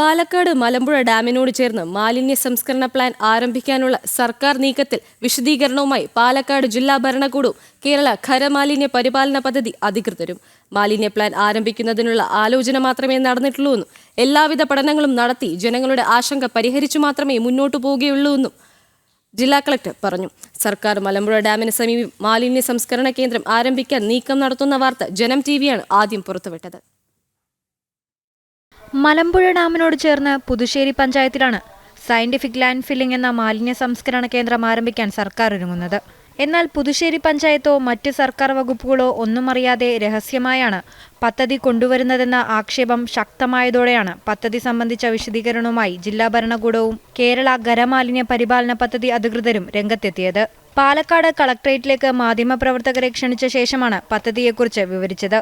പാലക്കാട് മലമ്പുഴ ഡാമിനോട് ചേർന്ന് മാലിന്യ സംസ്കരണ പ്ലാൻ ആരംഭിക്കാനുള്ള സർക്കാർ നീക്കത്തിൽ വിശദീകരണവുമായി പാലക്കാട് ജില്ലാ ഭരണകൂടവും കേരള ഖരമാലിന്യ പരിപാലന പദ്ധതി അധികൃതരും. മാലിന്യ പ്ലാൻ ആരംഭിക്കുന്നതിനുള്ള ആലോചന മാത്രമേ നടന്നിട്ടുള്ളൂ എന്നും എല്ലാവിധ പഠനങ്ങളും നടത്തി ജനങ്ങളുടെ ആശങ്ക പരിഹരിച്ചു മാത്രമേ മുന്നോട്ടു പോവുകയുള്ളൂ എന്നും ജില്ലാ കളക്ടർ പറഞ്ഞു. സർക്കാർ മലമ്പുഴ ഡാമിന് സമീപം മാലിന്യ സംസ്കരണ കേന്ദ്രം ആരംഭിക്കാൻ നീക്കം നടത്തുന്ന വാർത്ത ജനം ടിവിയാണ് ആദ്യം പുറത്തുവിട്ടത്. മലമ്പുഴ ഡാമിനോട് ചേർന്ന് പുതുശ്ശേരി പഞ്ചായത്തിലാണ് സയന്റിഫിക് ലാൻഡ് ഫില്ലിംഗ് എന്ന മാലിന്യ സംസ്കരണ കേന്ദ്രം ആരംഭിക്കാൻ സർക്കാർ ഒരുങ്ങുന്നത്. എന്നാൽ പുതുശ്ശേരി പഞ്ചായത്തോ മറ്റ് സർക്കാർ വകുപ്പുകളോ ഒന്നും അറിയാതെ രഹസ്യമായാണ് പദ്ധതി കൊണ്ടുവരുന്നതെന്ന ആക്ഷേപം ശക്തമായതോടെയാണ് പദ്ധതി സംബന്ധിച്ച വിശദീകരണവുമായി ജില്ലാ ഭരണകൂടവും കേരള ഖരമാലിന്യ പരിപാലന പദ്ധതി അധികൃതരും രംഗത്തെത്തിയത്. പാലക്കാട് കളക്ടറേറ്റിലേക്ക് മാധ്യമപ്രവർത്തകരെ ക്ഷണിച്ച ശേഷമാണ് പദ്ധതിയെക്കുറിച്ച് വിവരിച്ചത്.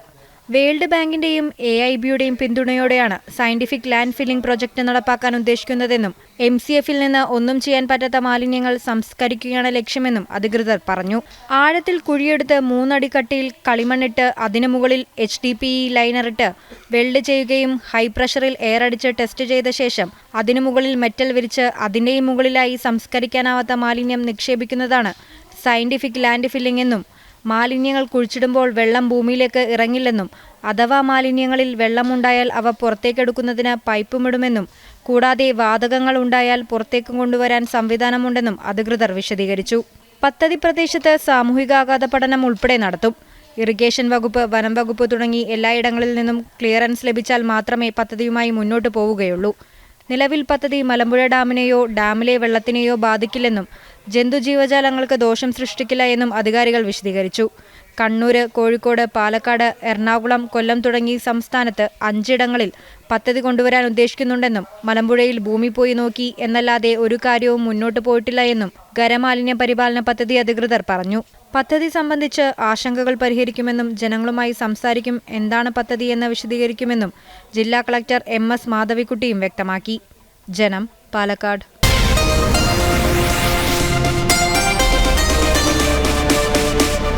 വേൾഡ് ബാങ്കിന്റെയും എ ഐ ബിയുടെയും പിന്തുണയോടെയാണ് സയന്റിഫിക് ലാൻഡ് ഫില്ലിംഗ് പ്രൊജക്ട് നടപ്പാക്കാൻ ഉദ്ദേശിക്കുന്നതെന്നും എം സി എഫിൽ നിന്ന് ഒന്നും ചെയ്യാൻ പറ്റാത്ത മാലിന്യങ്ങൾ സംസ്കരിക്കുകയാണ് ലക്ഷ്യമെന്നും അധികൃതർ പറഞ്ഞു. ആഴത്തിൽ കുഴിയെടുത്ത് മൂന്നടി കട്ടിയിൽ കളിമണ്ണിട്ട് അതിനു മുകളിൽ എച്ച് ഡി പി ഇ ലൈനറിട്ട് വെൽഡ് ചെയ്യുകയും ഹൈ പ്രഷറിൽ എയർ അടിച്ച് ടെസ്റ്റ് ചെയ്ത ശേഷം അതിനു മുകളിൽ മെറ്റൽ വിരിച്ച് അതിന്റെയും മുകളിലായി സംസ്കരിക്കാനാവാത്ത മാലിന്യം നിക്ഷേപിക്കുന്നതാണ് സയന്റിഫിക് ലാൻഡ് ഫില്ലിംഗ് എന്നും മാലിന്യങ്ങൾ കുഴിച്ചിടുമ്പോൾ വെള്ളം ഭൂമിയിലേക്ക് ഇറങ്ങില്ലെന്നും അഥവാ മാലിന്യങ്ങളിൽ വെള്ളമുണ്ടായാൽ അവ പുറത്തേക്കെടുക്കുന്നതിന് പൈപ്പുമിടുമെന്നും കൂടാതെ വാതകങ്ങൾ ഉണ്ടായാൽ പുറത്തേക്ക് കൊണ്ടുവരാൻ സംവിധാനമുണ്ടെന്നും അധികൃതർ വിശദീകരിച്ചു. പദ്ധതി പ്രദേശത്ത് സാമൂഹികാഘാത പഠനം ഉൾപ്പെടെ നടത്തും. ഇറിഗേഷൻ വകുപ്പ് വനം വകുപ്പ് തുടങ്ങി എല്ലായിടങ്ങളിൽ നിന്നും ക്ലിയറൻസ് ലഭിച്ചാൽ മാത്രമേ പദ്ധതിയുമായി മുന്നോട്ട് പോവുകയുള്ളൂ. നിലവിൽ പദ്ധതി മലമ്പുഴ ഡാമിനെയോ ഡാമിലെ വെള്ളത്തിനെയോ ബാധിക്കില്ലെന്നും ജന്തുജീവജാലങ്ങൾക്ക് ദോഷം സൃഷ്ടിക്കില്ല എന്നും അധികാരികൾ വിശദീകരിച്ചു. കണ്ണൂര് കോഴിക്കോട് പാലക്കാട് എറണാകുളം കൊല്ലം തുടങ്ങി സംസ്ഥാനത്ത് അഞ്ചിടങ്ങളിൽ പദ്ധതി കൊണ്ടുവരാൻ ഉദ്ദേശിക്കുന്നുണ്ടെന്നും മലമ്പുഴയിൽ ഭൂമി പോയി നോക്കി എന്നല്ലാതെ ഒരു കാര്യവും മുന്നോട്ട് പോയിട്ടില്ല എന്നും ഖരമാലിന്യ പരിപാലന പദ്ധതി അധികൃതർ പറഞ്ഞു. പദ്ധതി സംബന്ധിച്ച് ആശങ്കകൾ പരിഹരിക്കുമെന്നും ജനങ്ങളുമായി സംസാരിക്കും എന്താണ് പദ്ധതി എന്ന് വിശദീകരിക്കുമെന്നും ജില്ലാ കളക്ടർ എം എസ് മാധവിക്കുട്ടിയും വ്യക്തമാക്കി. ജനം പാലക്കാട്.